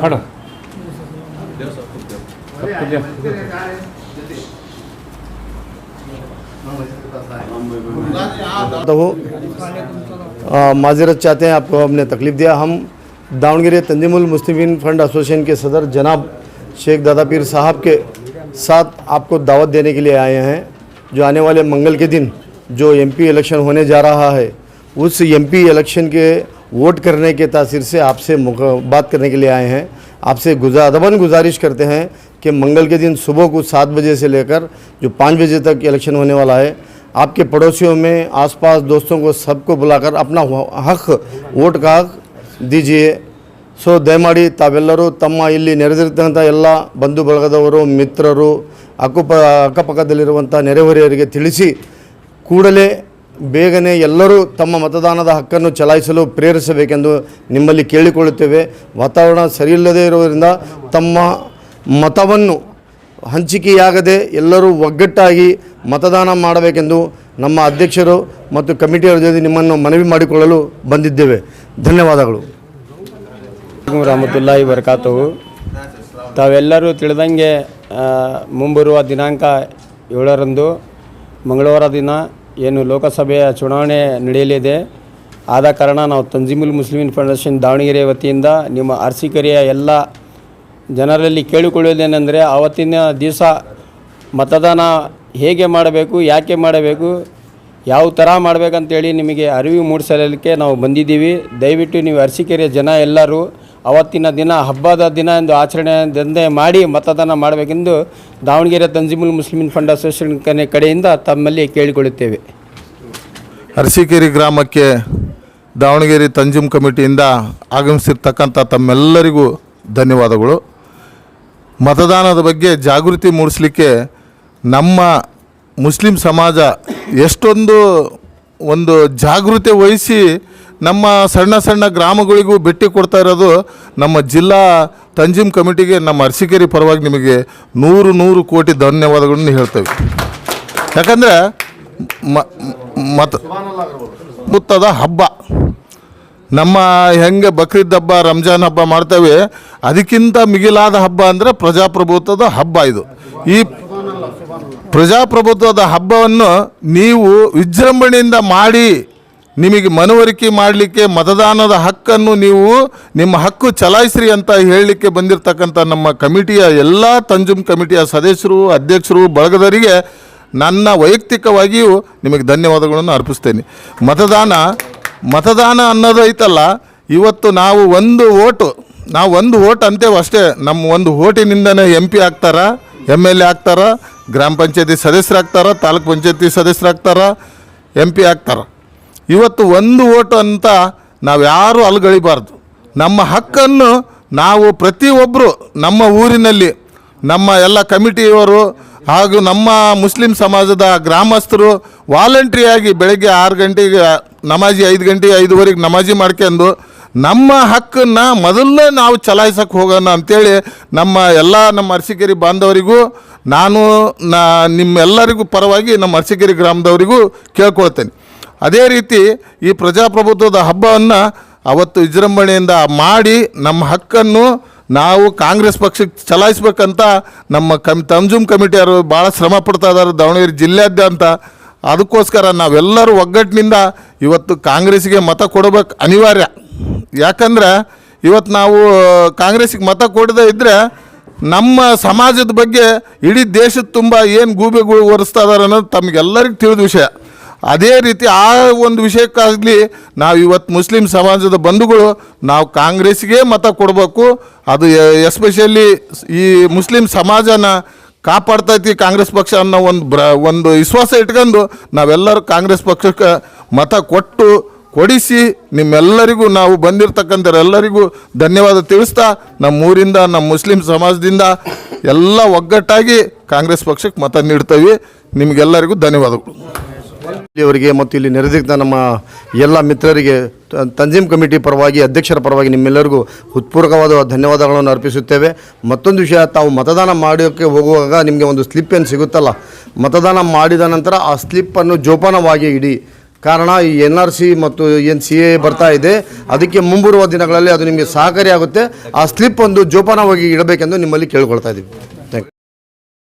खड़ा तो वो माजरत चाहते हैं, आपको हमने तकलीफ़ दिया। हम दावणगिरी तंजीमुल मुस्लिमीन फंड एसोसिएशन के सदर जनाब शेख दादा पीर साहब के साथ आपको दावत देने के लिए आए हैं। जो आने वाले मंगल के दिन जो एमपी इलेक्शन होने जा रहा है, उस एमपी इलेक्शन के वोट करने के तासीर से आपसे मुख- बात करने के लिए आए हैं आपसे गुजार अदबन गुजारिश करते हैं कि मंगल के दिन सुबह को सात बजे से लेकर जो पाँच बजे तक इलेक्शन होने वाला है आपके पड़ोसियों में आसपास दोस्तों को सबको बुलाकर अपना हक ವೋಟ್ का हक दीजिए ಸೊ ದಯಮಾಡಿ ತಾವೆಲ್ಲರೂ ತಮ್ಮ ಇಲ್ಲಿ ನೆರೆದಿರ್ತಕ್ಕಂಥ ಎಲ್ಲ ಬಂಧು ಬಳಗದವರು ಮಿತ್ರರು ಅಕ್ಕುಪ ಅಕ್ಕಪಕ್ಕದಲ್ಲಿರುವಂಥ ನೆರೆಹೊರೆಯವರಿಗೆ ತಿಳಿಸಿ ಕೂಡಲೇ ಬೇಗನೆ ಎಲ್ಲರೂ ತಮ್ಮ ಮತದಾನದ ಹಕ್ಕನ್ನು ಚಲಾಯಿಸಲು ಪ್ರೇರಿಸಬೇಕೆಂದು ನಿಮ್ಮಲ್ಲಿ ಕೇಳಿಕೊಳ್ಳುತ್ತೇವೆ. ವಾತಾವರಣ ಸರಿಯಿಲ್ಲದೇ ಇರುವುದರಿಂದ ತಮ್ಮ ಮತವನ್ನು ಹಂಚಿಕೆಯಾಗದೆ ಎಲ್ಲರೂ ಒಗ್ಗಟ್ಟಾಗಿ ಮತದಾನ ಮಾಡಬೇಕೆಂದು ನಮ್ಮ ಅಧ್ಯಕ್ಷರು ಮತ್ತು ಕಮಿಟಿಯವರ ಜೊತೆ ನಿಮ್ಮನ್ನು ಮನವಿ ಮಾಡಿಕೊಳ್ಳಲು ಬಂದಿದ್ದೇವೆ. ಧನ್ಯವಾದಗಳು. ರಹಮತುಲ್ಲಾಹಿ ಬರ್ಕಾತವು ತಾವೆಲ್ಲರೂ ತಿಳಿದಂಗೆ ಮುಂಬರುವ ದಿನಾಂಕ ಏಳರಂದು ಮಂಗಳವಾರ ದಿನ ಏನು ಲೋಕಸಭೆಯ ಚುನಾವಣೆ ನಡೆಯಲಿದೆ. ಆದ ಕಾರಣ ನಾವು ತಂಜಿಮುಲ್ ಮುಸ್ಲಿಮಿನ್ ಫೌಂಡೇಶನ್ ದಾವಣಗೆರೆ ವತಿಯಿಂದ ನಿಮ್ಮ ಅರ್ಸಿಕರಿಯ ಎಲ್ಲ ಜನರಲ್ಲಿ ಕೇಳಿಕೊಳ್ಳುವುದೇನೆಂದರೆ ಆವತ್ತಿನ ದಿವಸ ಮತದಾನ ಹೇಗೆ ಮಾಡಬೇಕು, ಯಾಕೆ ಮಾಡಬೇಕು, ಯಾವ ಥರ ಮಾಡಬೇಕಂತೇಳಿ ನಿಮಗೆ ಅರಿವು ಮೂಡಿಸಲಿಕ್ಕೆ ನಾವು ಬಂದಿದ್ದೀವಿ. ದಯವಿಟ್ಟು ನೀವು ಅರಸೀಕೆರೆಯ ಜನ ಎಲ್ಲರೂ ಅವತ್ತಿನ ದಿನ, ಹಬ್ಬದ ದಿನ ಎಂದು ಆಚರಣೆ ದಂಧೆ ಮಾಡಿ ಮತದಾನ ಮಾಡಬೇಕೆಂದು ದಾವಣಗೆರೆ ತಂಜಿಮುಲ್ ಮುಸ್ಲಿಮಿನ್ ಫಂಡ್ ಅಸೋಸಿಯೇಷನ್ ಕಡೆಯಿಂದ ತಮ್ಮಲ್ಲಿ ಕೇಳಿಕೊಳ್ಳುತ್ತೇವೆ. ಅರಸೀಕೆರೆ ಗ್ರಾಮಕ್ಕೆ ದಾವಣಗೆರೆ ತಂಜುಮ್ ಕಮಿಟಿಯಿಂದ ಆಗಮಿಸಿರ್ತಕ್ಕಂಥ ತಮ್ಮೆಲ್ಲರಿಗೂ ಧನ್ಯವಾದಗಳು. ಮತದಾನದ ಬಗ್ಗೆ ಜಾಗೃತಿ ಮೂಡಿಸಲಿಕ್ಕೆ ನಮ್ಮ ಮುಸ್ಲಿಂ ಸಮಾಜ ಎಷ್ಟೊಂದು ಒಂದು ಜಾಗೃತಿ ವಹಿಸಿ ನಮ್ಮ ಸಣ್ಣ ಸಣ್ಣ ಗ್ರಾಮಗಳಿಗೂ ಭೇಟಿ ಕೊಡ್ತಾ ಇರೋದು ನಮ್ಮ ಜಿಲ್ಲಾ ತಂಜಿಮ್ ಕಮಿಟಿಗೆ, ನಮ್ಮ ಅರಸಿಕೇರಿ ಪರವಾಗಿ ನಿಮಗೆ ನೂರು ನೂರು ಕೋಟಿ ಧನ್ಯವಾದಗಳನ್ನು ಹೇಳ್ತೇವೆ. ಯಾಕಂದರೆ ಮ ಮತ, ಮುತ್ತದ ಹಬ್ಬ. ನಮ್ಮ ಹೆಂಗೆ ಬಕ್ರೀದ್ ಹಬ್ಬ, ರಂಜಾನ್ ಹಬ್ಬ ಮಾಡ್ತೇವೆ, ಅದಕ್ಕಿಂತ ಮಿಗಿಲಾದ ಹಬ್ಬ ಅಂದರೆ ಪ್ರಜಾಪ್ರಭುತ್ವದ ಹಬ್ಬ ಇದು. ಈ ಪ್ರಜಾಪ್ರಭುತ್ವದ ಹಬ್ಬವನ್ನು ನೀವು ವಿಜೃಂಭಣೆಯಿಂದ ಮಾಡಿ ನಿಮಗೆ ಮನವರಿಕೆ ಮಾಡಲಿಕ್ಕೆ ಮತದಾನದ ಹಕ್ಕನ್ನು ನೀವು ನಿಮ್ಮ ಹಕ್ಕು ಚಲಾಯಿಸ್ರಿ ಅಂತ ಹೇಳಲಿಕ್ಕೆ ಬಂದಿರತಕ್ಕಂಥ ನಮ್ಮ ಕಮಿಟಿಯ ಎಲ್ಲ ತಂಜುಮ್ ಕಮಿಟಿಯ ಸದಸ್ಯರು, ಅಧ್ಯಕ್ಷರು, ಬಳಗದವರಿಗೆ ನನ್ನ ವೈಯಕ್ತಿಕವಾಗಿಯೂ ನಿಮಗೆ ಧನ್ಯವಾದಗಳನ್ನು ಅರ್ಪಿಸ್ತೇನೆ. ಮತದಾನ ಮತದಾನ ಅನ್ನೋದು ಐತಲ್ಲ, ಇವತ್ತು ನಾವು ಒಂದು ಓಟು, ನಾವು ಒಂದು ಓಟ್ ಅಂತೇವೆ ಅಷ್ಟೇ ನಮ್ಮ ಒಂದು ಓಟಿನಿಂದನೇ ಎಂ ಪಿ ಆಗ್ತಾರ ಎಂ ಎಲ್ ಎ ಆಗ್ತಾರ ಗ್ರಾಮ ಪಂಚಾಯತಿ ಸದಸ್ಯರಾಗ್ತಾರ, ತಾಲೂಕ್ ಪಂಚಾಯತಿ ಸದಸ್ಯರಾಗ್ತಾರ ಎಂ ಪಿ ಆಗ್ತಾರ. ಇವತ್ತು ಒಂದು ಓಟ್ ಅಂತ ನಾವು ಯಾರೂ ಅಲ್ಗಳಿಬಾರ್ದು. ನಮ್ಮ ಹಕ್ಕನ್ನು ನಾವು ಪ್ರತಿಯೊಬ್ಬರು ನಮ್ಮ ಊರಿನಲ್ಲಿ, ನಮ್ಮ ಎಲ್ಲ ಕಮಿಟಿಯವರು ಹಾಗೂ ನಮ್ಮ ಮುಸ್ಲಿಂ ಸಮಾಜದ ಗ್ರಾಮಸ್ಥರು ವಾಲಂಟ್ರಿಯಾಗಿ ಬೆಳಗ್ಗೆ ಆರು ಗಂಟೆಗೆ ನಮಾಜಿ ಐದು ಗಂಟೆ ಐದುವರೆಗೆ ನಮಾಜಿ ಮಾಡ್ಕೊಂಡು ನಮ್ಮ ಹಕ್ಕನ್ನು ಮೊದಲು ನಾವು ಚಲಾಯಿಸಕ್ಕೆ ಹೋಗೋಣ ಅಂಥೇಳಿ ನಮ್ಮ ಎಲ್ಲ ನಮ್ಮ ಅರಸಿಕೆರೆ ಬಾಂಧವರಿಗೂ, ನಾನು, ನಾ, ನಿಮ್ಮೆಲ್ಲರಿಗೂ ಪರವಾಗಿ ನಮ್ಮ ಅರಸಿಕೆರೆ ಗ್ರಾಮದವರಿಗೂ ಕೇಳ್ಕೊಳ್ತೇನೆ. ಅದೇ ರೀತಿ ಈ ಪ್ರಜಾಪ್ರಭುತ್ವದ ಹಬ್ಬವನ್ನು ಅವತ್ತು ವಿಜೃಂಭಣೆಯಿಂದ ಮಾಡಿ ನಮ್ಮ ಹಕ್ಕನ್ನು ನಾವು ಕಾಂಗ್ರೆಸ್ ಪಕ್ಷಕ್ಕೆ ಚಲಾಯಿಸ್ಬೇಕಂತ ನಮ್ಮ ಕಮ್, ತಂಜುಮ್ ಕಮಿಟಿಯವರು ಭಾಳ ಶ್ರಮ ಪಡ್ತಾ ಇದ್ದಾರೆ, ದಾವಣಗೆರೆ ಜಿಲ್ಲೆಯಾದ್ಯಂತ. ಅದಕ್ಕೋಸ್ಕರ ನಾವೆಲ್ಲರೂ ಒಗ್ಗಟ್ಟಿನಿಂದ ಇವತ್ತು ಕಾಂಗ್ರೆಸ್ಗೆ ಮತ ಕೊಡಬೇಕು ಅನಿವಾರ್ಯ. ಯಾಕಂದ್ರೆ ಇವತ್ತು ನಾವು ಕಾಂಗ್ರೆಸ್ಗೆ ಮತ ಕೊಡದೆ ಇದ್ದರೆ ನಮ್ಮ ಸಮಾಜದ ಬಗ್ಗೆ ಇಡೀ ದೇಶದ ತುಂಬ ಏನು ಗೂಬೆಗಳು ಒರೆಸ್ತಾ ಇದಾರೆ ಅನ್ನೋದು ತಮಗೆಲ್ಲರಿಗೂ ತಿಳಿದ ವಿಷಯ. ಅದೇ ರೀತಿ ಆ ಒಂದು ವಿಷಯಕ್ಕಾಗಲಿ ನಾವು ಇವತ್ತು ಮುಸ್ಲಿಂ ಸಮಾಜದ ಬಂಧುಗಳು ನಾವು ಕಾಂಗ್ರೆಸ್ಗೆ ಮತ ಕೊಡಬೇಕು. ಅದು ಎಸ್ಪೆಷಲಿ ಈ ಮುಸ್ಲಿಂ ಸಮಾಜನ ಕಾಪಾಡ್ತೈತಿ ಕಾಂಗ್ರೆಸ್ ಪಕ್ಷ ಅನ್ನೋ ಒಂದು ಬ್ರ, ಒಂದು ವಿಶ್ವಾಸ ಇಟ್ಕೊಂಡು ನಾವೆಲ್ಲರೂ ಕಾಂಗ್ರೆಸ್ ಪಕ್ಷಕ್ಕೆ ಮತ ಕೊಟ್ಟು ಕೊಡಿಸಿ ನಿಮ್ಮೆಲ್ಲರಿಗೂ ನಾವು ಬಂದಿರತಕ್ಕಂಥರೆಲ್ಲರಿಗೂ ಧನ್ಯವಾದ ತಿಳಿಸ್ತಾ ನಮ್ಮ ಊರಿಂದ ನಮ್ಮ ಮುಸ್ಲಿಂ ಸಮಾಜದಿಂದ ಎಲ್ಲ ಒಗ್ಗಟ್ಟಾಗಿ ಕಾಂಗ್ರೆಸ್ ಪಕ್ಷಕ್ಕೆ ಮತ ನೀಡ್ತೇವೆ. ನಿಮಗೆಲ್ಲರಿಗೂ ಧನ್ಯವಾದಗಳು. ಅವರಿಗೆ ಮತ್ತು ಇಲ್ಲಿ ನೆರೆದಿದ್ದ ನಮ್ಮ ಎಲ್ಲ ಮಿತ್ರರಿಗೆ ತಂಜೀಮ್ ಕಮಿಟಿ ಪರವಾಗಿ, ಅಧ್ಯಕ್ಷರ ಪರವಾಗಿ ನಿಮ್ಮೆಲ್ಲರಿಗೂ ಹೃತ್ಪೂರ್ವಕವಾದ ಧನ್ಯವಾದಗಳನ್ನು ಅರ್ಪಿಸುತ್ತೇವೆ. ಮತ್ತೊಂದು ವಿಷಯ, ತಾವು ಮತದಾನ ಮಾಡೋಕ್ಕೆ ಹೋಗುವಾಗ ನಿಮಗೆ ಒಂದು ಸ್ಲಿಪ್ ಏನು ಸಿಗುತ್ತಲ್ಲ? ಮತದಾನ ಮಾಡಿದ ನಂತರ ಆ ಸ್ಲಿಪ್ಪನ್ನು ಜೋಪಾನವಾಗಿ ಇಡಿ. ಕಾರಣ ಈ ಎನ್ ಆರ್ ಸಿ ಮತ್ತು ಏನು ಸಿ ಎ ಬರ್ತಾ ಇದೆ. ಅದಕ್ಕೆ ಮುಂಬರುವ ದಿನಗಳಲ್ಲಿ ಅದು ನಿಮಗೆ ಸಹಕಾರಿಯಾಗುತ್ತೆ. ಆ ಸ್ಲಿಪ್ ಒಂದು ಜೋಪಾನವಾಗಿ ಇಡಬೇಕೆಂದು ನಿಮ್ಮಲ್ಲಿ ಕೇಳ್ಕೊಳ್ತಾ ಇದ್ದೀವಿ.